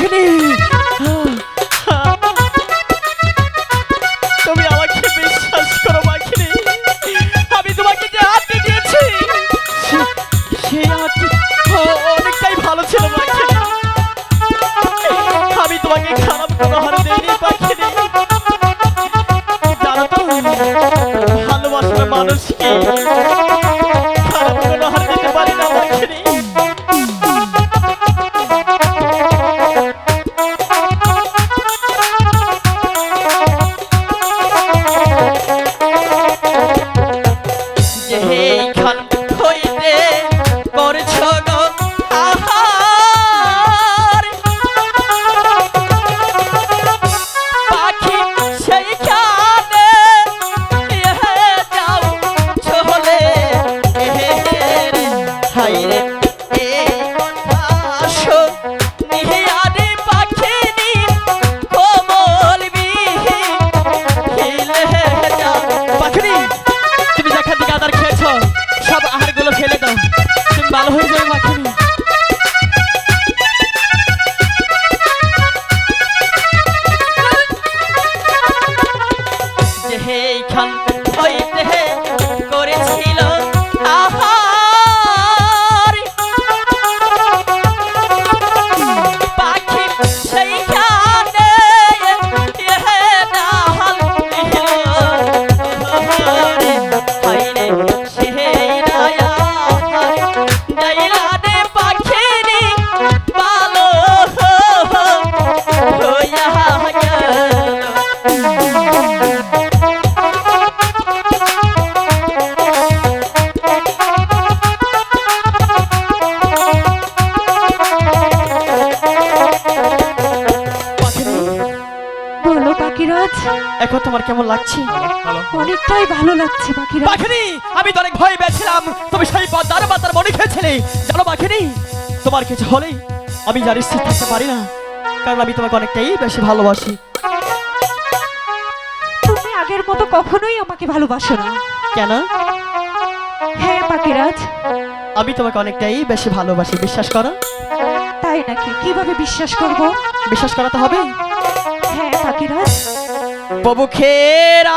পাখিনি তুমি বিশ্বাস আমি তোমাকে দিয়েছি অনেকটাই ভালো ছিল আমি তোমাকে মানুষকে যেখান হইতে বলো পাখিরাজ। এখন তোমার কেমন লাগছে? অনেকটাই ভালো লাগছে পাখিরাজ। পাখিনি আমি তো অনেক ভয় পেয়েছিলাম। তুমি সেই পদ্মার পাতার মনে খেয়েছিলে। জানো পাখিনি তোমার কিছু হলেই আমি জানি স্থির থাকতে পারি না। কারণ আমি তোমাকে অনেকটাই বেশি ভালোবাসি। তুমি আগের মতো কখনোই আমাকে ভালোবাসো না। কেন? হ্যাঁ পাখিরাজ। আমি তোমাকে অনেকটাই বেশি ভালোবাসি বিশ্বাস করো। তাই নাকি? কীভাবে বিশ্বাস করব? বিশ্বাস করাতে হবে পাখিরাজ প্রভু খেরা